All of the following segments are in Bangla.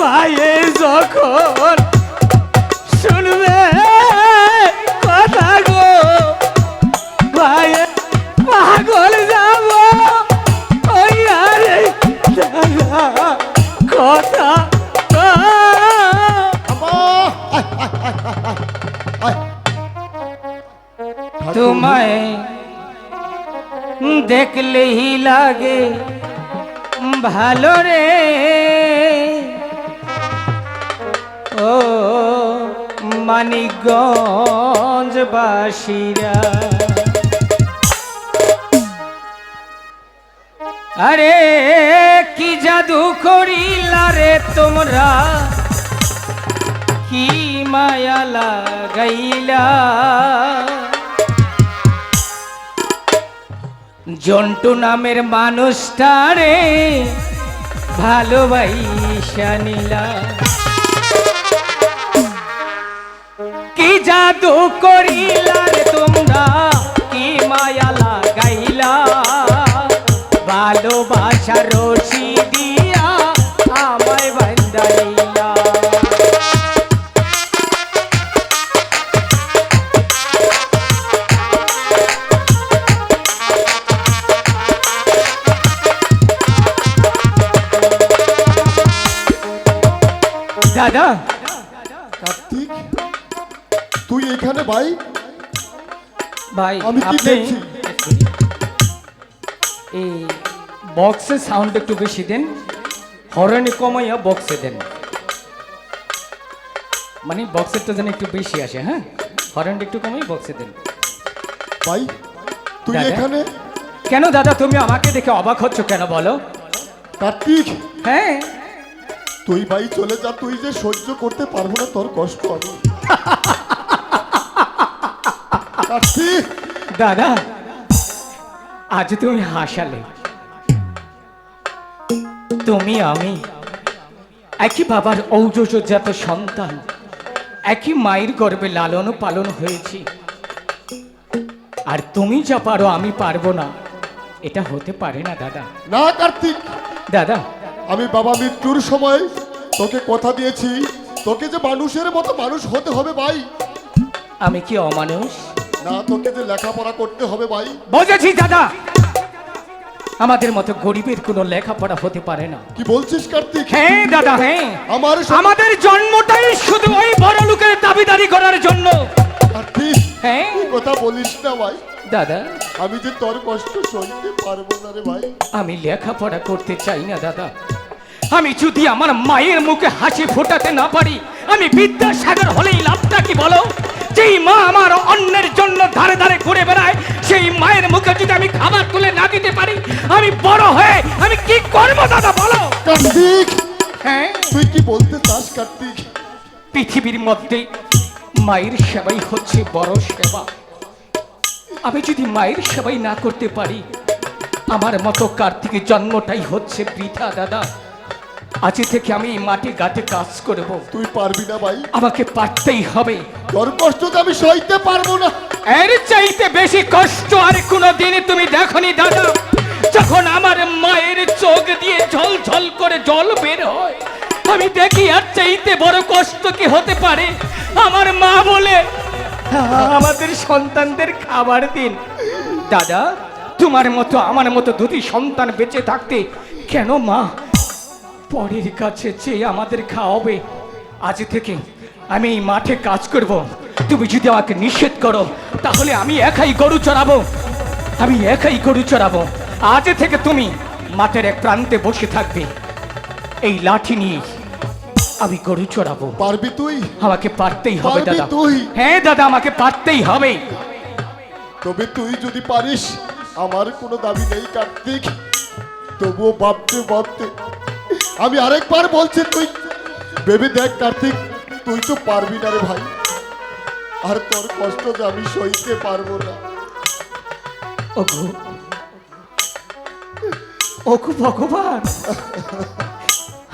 মায়ে যখন শুনবে কথা গো মায়ে পাগল যাব ওই আরে কথা তোমায় দেখলেই লাগে, ভালো রে। ও মানিকগঞ্জ বাসিরা আরে কি জাদু করিলা রে তোমরা? কি মায়া লাগাইলা? জন্টু নামের মানুষটারে ভালোবাইসা নিলা। কি জাদু করিলা রে তোমরা, কি মায়া লাগাইলা। ভালোবাসা রশি ভাই আপনি এই বক্সের সাউন্ড একটু বেশি দেন। হরনে কমাইয়া বক্সে দেন। মানে বক্সেরটা যেন একটু বেশি আসে হ্যাঁ? হরনটা একটু কমাই বক্সে দেন। ভাই তুই এখানে? কেন দাদা তুমি আমাকে দেখে অবাক হচ্ছ কেন বলো? কার্তিক! হ্যাঁ। তুই ভাই চলে যা তুই যে সহ্য করতে পারব না তোর কষ্ট আমি দাদা আজ তুমি হাসালে। তুমি আমি একই বাবার ঔজজাত সন্তান একই মায়ের গর্ভে লালন পালন হয়েছি। আর তুমি যা পারো আমি পারব না। এটা হতে পারে না দাদা। না কার্তিক। দাদা। আমি বাবা মৃত্যুর সময় তোকে কথা দিয়েছি। তোকে যে মানুষের মতো মানুষ হতে হবে ভাই। আমি কি অমানুষ? না তোকে যে লেখাপড়া করতে হবে ভাই। বুঝেছি দাদা। আমাদের মতো গরিবের কোনো লেখাপড়া হতে পারে না। কি বলছিস কার্তিক? হ্যাঁ দাদা হ্যাঁ। আমার আমাদের জন্মটাই শুধু ওই বড় লোকের দাবিদারি করার জন্য। কার্তিক হ্যাঁ। কথা বলিস না ভাই। দাদা। আমি যে তোর কষ্ট সইতে পারব না রে ভাই। আমি লেখাপড়া করতে চাই না দাদা। আমি যদি আমার মায়ের মুখে হাসি ফোটাতে না পারি আমি বিদ্যাসাগর হলেই লাভটা কি বলো? যেই মা আমার অন্যের জন্য ধারে ধারে ঘুরে বেড়ায় সেই মায়ের মুখে যদি আমি খাবার তুলে না দিতে পারি আমি বড় হয়ে আমি কি করব দাদা বলো? কার্তিক হ্যাঁ? তুই কি বলতে চাস কার্তিক? পৃথিবীর মধ্যে মায়ের সেবাই হচ্ছে বড় সেবা। আমি যদি মায়ের সেবাই না করতে পারি আমার মতো কার্তিকের জন্মটাই হচ্ছে বৃথা দাদা। আজ থেকে আমি এই মাটি গাতে কাজ করব। তুই পারবি না ভাই। আমাকে পারতেই হবে। তোর কষ্ট তো আমি সইতে পারব না। এর চাইতে বেশি কষ্ট আর কোনো দিনে তুমি দেখনি দাদা। যখন আমার মায়ের চোখ দিয়ে ঝল ঝল করে জল বের হয় আমি দেখি আর চাইতে বড় কষ্ট কি হতে পারে। আমার মা বলে আমাদের সন্তানদের খাবার দিন। দাদা তোমার মতো আমার মতো দুটি সন্তান বেঁচে থাকতে কেন মা পরের কাছে চেয়ে আমাদের খাওয়াবে। আজ থেকে আমি এই মাঠে কাজ করব। তুমি যদি আমাকে নিষেধ করো তাহলে আমি একাই গরু চড়াবো। আমি একাই গরু চড়াবো। আজ থেকে তুমি মাঠের এক প্রান্তে বসে থাকবে। এই লাঠি নিয়ে আমি গরু চড়াবো। পারবি তুই? আমাকে পারতেই হবে দাদা। তুই? হ্যাঁ দাদা আমাকে পারতেই হবে। তবে তুই যদি পারিস আমার কোনো দাবি নেই কার্তিক। তবুও ভাবতে ভাবতে আমি আরেকবার বলছি, তুই ভেবে দেখ কার্তিক, তুই তো পারবি না রে ভাই। আর তোর কষ্ট যে আমি সইতে পারব না।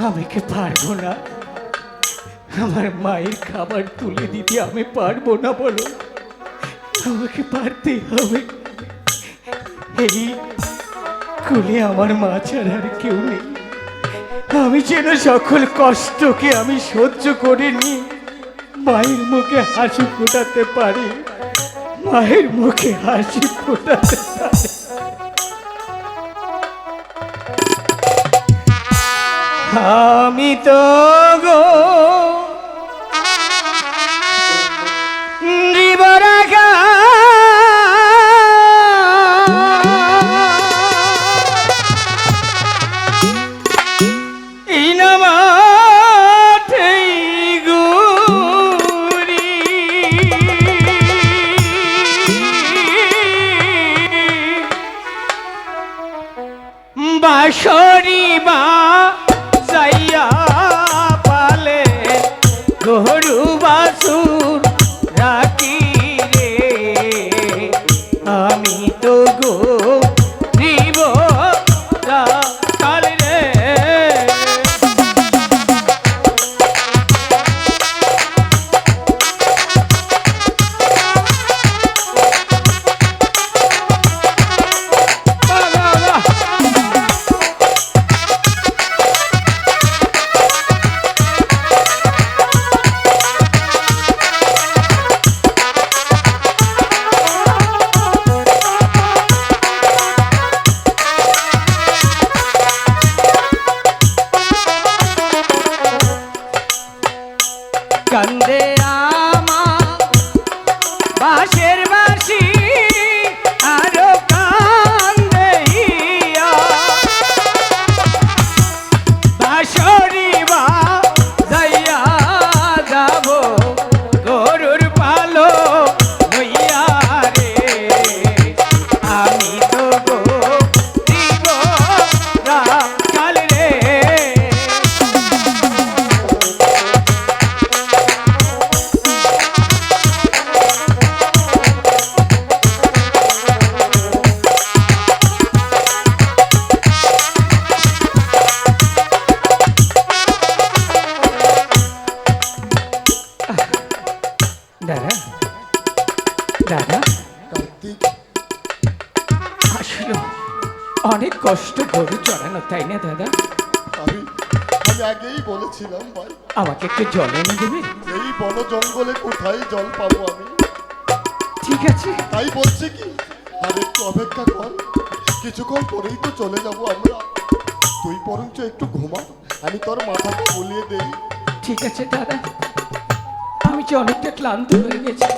আমি কি পারব না। আমার মায়ের খাবার তুলে দিতে আমি পারব না বলো। আমাকে পারতেই হবে। এই কুলে আমার মা ছাড়া আর কেউ নেই। আমি যেন সকল কষ্টকে আমি সহ্য করে নি মায়ের মুখে হাসি ফোটাতে পারি। মায়ের মুখে হাসি ফোটাতে পারি। আমি তো গো কষ্ট গরু চড়ানো তাই না দাদা? আমি আমি আগেই বলেছিলাম ভাই। আমাকে একটু জল এনে দেবে? এই বন জঙ্গলে কোথায় জল পাবো আমি? ঠিক আছে। তাই বলছি কি আর একটু অপেক্ষা কর। কিছুক্ষণ পরেই তো চলে যাব আমরা। তুই বরঞ্চ একটু ঘুমা আমি তোর মাথাটা বলিয়ে দেই। ঠিক আছে দাদা। আমি যে অনেকটা ক্লান্ত হয়ে গেছি।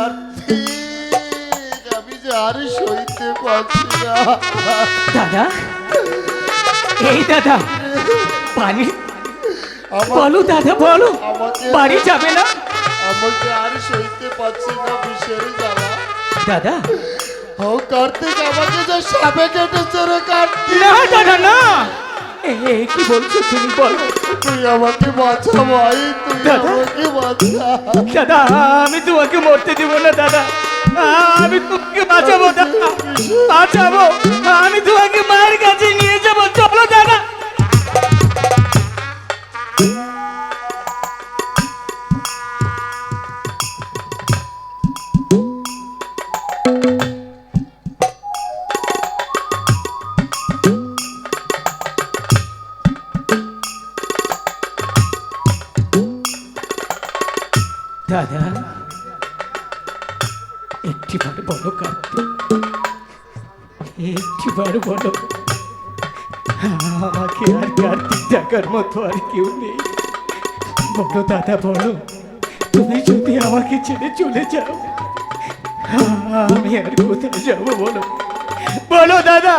কার্তিক আমি যে আর সইতে পারছি না। দাদা এই দাদা পানি। বলো দাদা বলো। বাড়ি যাবে না। আমাকে আর সইতে পারছি না বিষের জ্বালা। দাদা। ও কার্তিক আমাকে যে সাপে কেটেছে রে কার্তিক। না দাদা না। কি বলছো তুমি বলো? তুই আমাকে বাঁচা ভাই তুই? আমাকে বাঁচা। দাদা আমি তোমাকে মরতে দিব না দাদা। আমি তোমাকে বাঁচাবো দাদা। বাঁচাবো। আমি তোমাকে মায়ের কাছে টাকার মতো আর কেউ নেই। বলো দাদা বলো তুমি যদি আমাকে ছেড়ে চলে যাও, আমি আর কোথায় যাব বলো? বলো দাদা,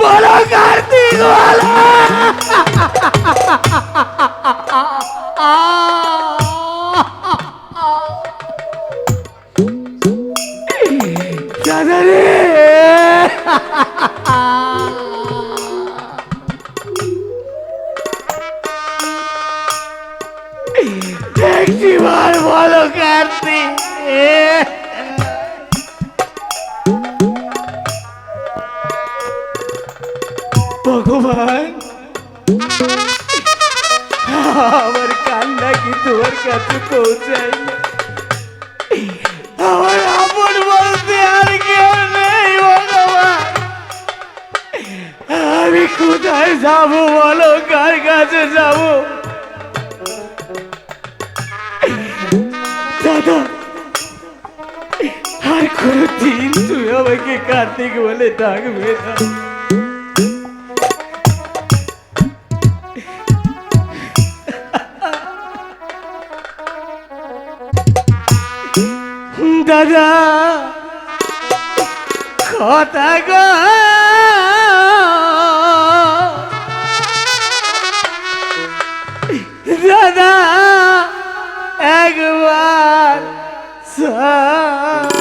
বলো কার্তিক বলো ভগবান আমার কান্না কি তোমার কাছে পৌঁছায় আমার আপন বলতে আর কেউ নেই ভগবান আমি কোথায় যাব বলো কার কাছে যাব দাদা আর কোনো দিন তুই আমাকে কার্তিক বলে ডাকবে না দাদা। কথা গো। দাদা একবার সাউরে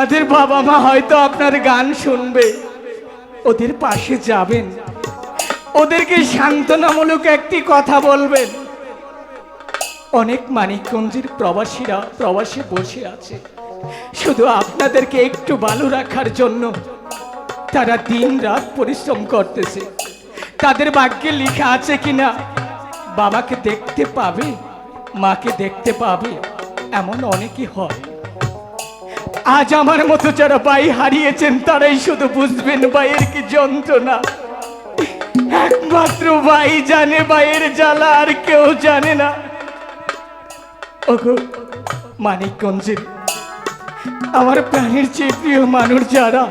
আমাদের বাবা মা হয়তো আপনার গান শুনবে। ওদের পাশে যাবেন। ওদেরকে সান্ত্বনামূলক একটি কথা বলবেন। অনেক মানিকগঞ্জের প্রবাসীরা প্রবাসে বসে আছে। শুধু আপনাদেরকে একটু ভালো রাখার জন্য। তারা দিন রাত পরিশ্রম করতেছে। তাদের ভাগ্যে লেখা আছে কিনা, বাবাকে দেখতে পাবে, মাকে দেখতে পাবে, এমন অনেকই হয়। আজ আমার মতো যারা বাই হারিয়েছেন, তারাই শুধু বুঝবেন বাইয়ের কি যন্ত্রণা। একমাত্র ভাই জানে বাইয়ের জ্বালা, আর কেউ জানে না। ওগো, মানিকগঞ্জের আমার প্রাণের চেয়ে প্রিয় মানুষ যারা,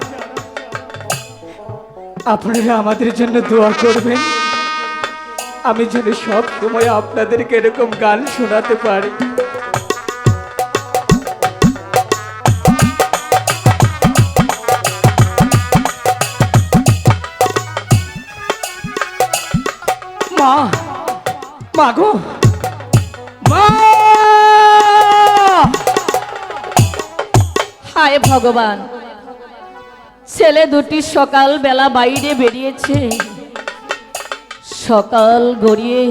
আপনারা আমাদের জন্য দোয়া করবেন। আমি যেন সব সময় আপনাদেরকে এরকম গান শোনাতে পারি। মা গো। মা! হায় ভগবান, ছেলে দুটি সকাল বেলা বাইরে বেরিয়েছে। সকাল গড়িয়ে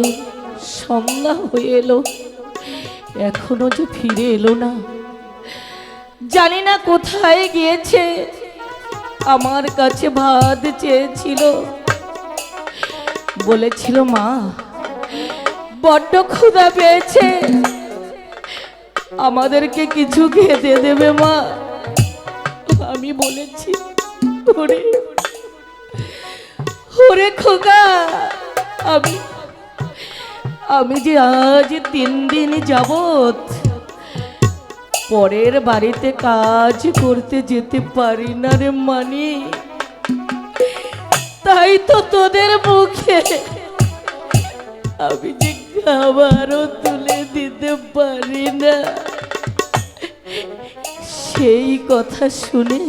সন্ধ্যা হয়ে এলো, এখনও যে ফিরে এলো না। জানি না কোথায় গিয়েছে, আমার কাছে ভাত চেয়েছিল। বলেছিল, মা বড্ড ক্ষুধা পেয়েছে। আমাদেরকে কিছু খেতে দেবে মা। আমি বলেছি খোকা, আমি আমি যে আজ তিন দিন যাবত পরের বাড়িতে কাজ করতে যেতে পারি না রে মানি। তাই তো তোদের মুখে আমি যে খাবারও তুলে দিতে পারি না। সেই কথা শুনে